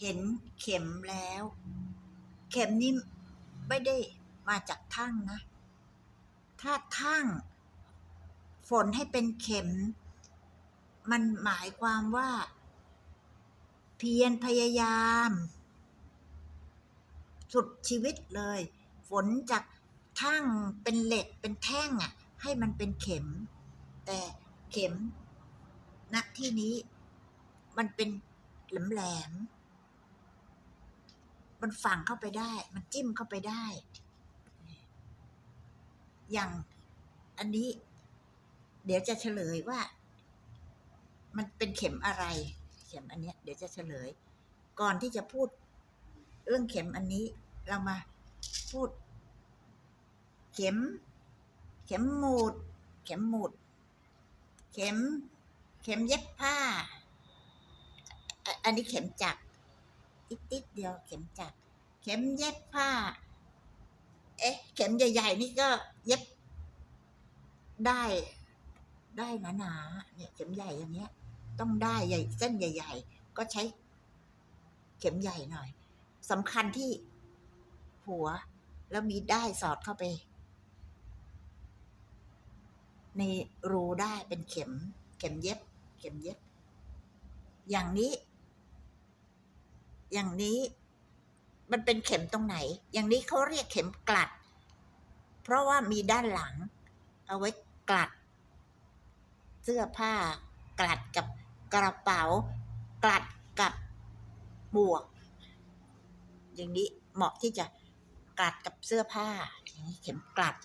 เห็นเข็มแล้ว เข็มนี่ไม่ได้มาจากทั่งนะ ถ้าทั่ง ฝนให้เป็นเข็ม มันหมายความว่า เพียรพยายาม สุดชีวิตเลย ฝนจากทั่งเป็นเหล็กเป็นแท่งอะ ให้มันเป็นเข็ม แต่เข็มณที่นี้ มันเป็นแหลมแหลม มันฝังเข้าไปได้ มันจิ้มเข้าไปได้ อย่างอันนี้ เดี๋ยวจะเฉลยว่า มันเป็นเข็มอะไร เข็มอันเนี้ย เดี๋ยวจะเฉลย ก่อนที่จะพูด เรื่องเข็มอันนี้ เรามาพูด เข็ม เข็มหมุด เข็มหมุด เข็ม เข็มเย็บผ้า อันนี้เข็มจักร อีกนิดเดียวเข็มจักรเข็มเย็บผ้า เอ๊ะ เข็มใหญ่ ๆ นี่ก็เย็บ ได้ได้หนาๆเนี่ยเข็มใหญ่อย่างเงี้ย ต้องได้ใหญ่เส้นใหญ่ ๆ ก็ใช้ เข็มใหญ่หน่อยสำคัญที่หัว แล้วมีได้สอดเข้าไป ในรูได้เป็นเข็ม เข็มเย็บ เข็มเย็บ อย่างนี้ อย่างนี้มันเป็นเข็มตรงไหน อย่างนี้เขาเรียกเข็มกลัด เพราะว่ามีด้านหลัง เอาไว้กลัด เสื้อผ้ากลัดกับกระเป๋า กลัดกับหมวก อย่างนี้เหมาะที่จะกลัดกับเสื้อผ้า อย่างนี้เข็มกลัด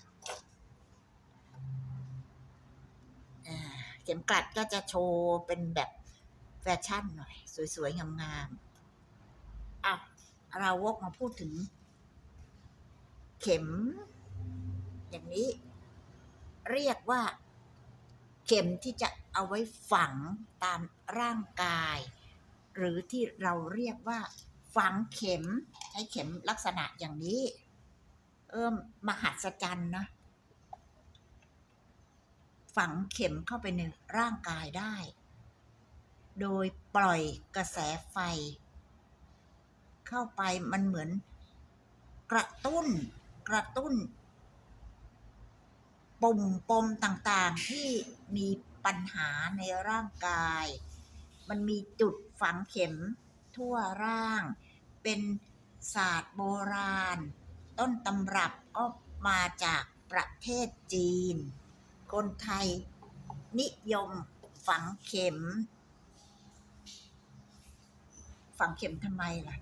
เข็มกลัดก็จะโชว์เป็นแบบแฟชั่นหน่อย สวยๆงามๆ เราวกมาพูดถึง เข็ม อย่างนี้ เรียกว่า เข็มที่จะเอาไว้ฝังตามร่างกาย หรือที่เราเรียกว่า ฝังเข็ม ใช้เข็มลักษณะอย่างนี้ เอิ่มมหัศจรรย์นะ ฝังเข็มเข้าไปในร่างกายได้ โดยปล่อยกระแสไฟ เข้าไปมันเหมือนกระตุ้นกระตุ้นปุ่มปมต่างๆที่มีปัญหาในร่างกาย มันมีจุดฝังเข็มทั่วร่าง เป็นศาสตร์โบราณ ต้นตำรับก็มาจากประเทศจีน คนไทยนิยมฝังเข็ม ฝังเข็มทำไมล่ะ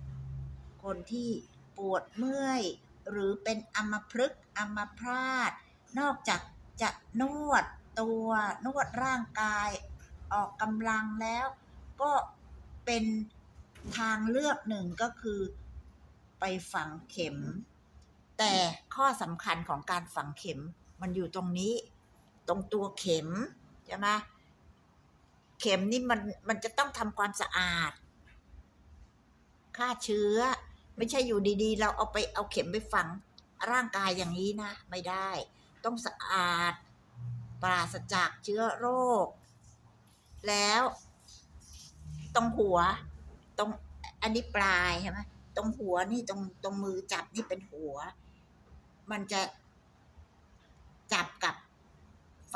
คนที่ปวดเมื่อย หรือเป็นอัมพฤกษ์อัมพาตนอกจากจะนวดตัวนวดร่างกาย ออกกำลังแล้ว ก็เป็นทางเลือกหนึ่งก็คือ ไปฝังเข็ม แต่ข้อสำคัญของการฝังเข็มมันอยู่ตรงนี้ ตรงตัวเข็มใช่ไหมเข็มนี่มันมันจะต้องทำความสะอาดฆ่าเชื้อ ไม่ใช่อยู่ดีๆ เราเอาไปเอาเข็มไปฝังร่างกายอย่างนี้นะ ไม่ได้ ต้องสะอาด ปราศจากเชื้อโรค แล้วตรงหัวตรงอันนี้ปลายใช่ไหมตรงหัวนี่ตรงตรงมือจับนี่เป็นหัว มันจะจับกับไฟ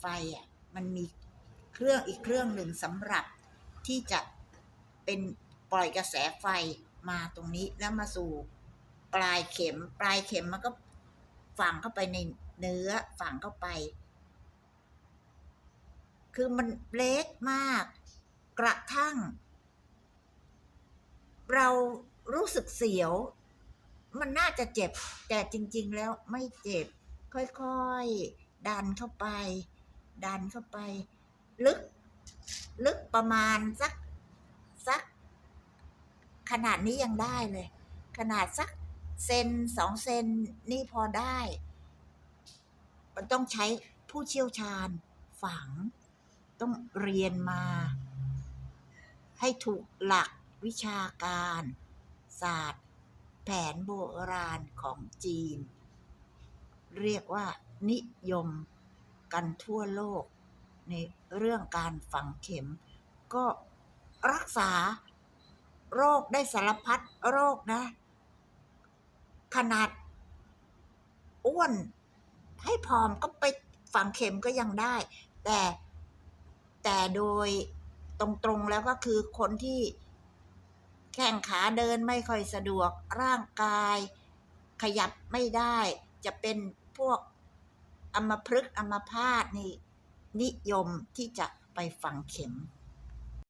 ไฟอะมันมีเครื่องอีกเครื่องหนึ่งสำหรับที่จะเป็นปล่อยกระแสไฟ มาตรงนี้แล้วมาสู่ปลายเข็ม ปลายเข็มมันก็ฝังเข้าไปในเนื้อฝังเข้าไป คือมันเล็กมาก กระทั่ง เรารู้สึกเสียว มันน่าจะเจ็บ แต่จริง ๆ แล้วไม่เจ็บ ค่อยๆ ดันเข้าไป ดันเข้าไป ลึก ลึกประมาณสัก ขนาดนี้ยังได้เลย ขนาดสักเซนสองเซนนี่พอได้ มันต้องใช้ผู้เชี่ยวชาญฝัง ต้องเรียนมา ให้ถูกหลักวิชาการ ศาสตร์ แผนโบราณของจีน เรียกว่านิยมกันทั่วโลก ในเรื่องการฝังเข็ม ก็รักษา โรคได้สารพัดโรคนะ ขนาดอ้วน ให้ผอมก็ไปฝังเข็มก็ยังได้ แต่แต่โดยตรงๆแล้วก็คือคนที่แข้งขาเดินไม่ค่อยสะดวก ร่างกาย ขยับไม่ได้ จะเป็นพวกอัมพฤกษ์อัมพาตนี่นิยมที่จะไปฝังเข็ม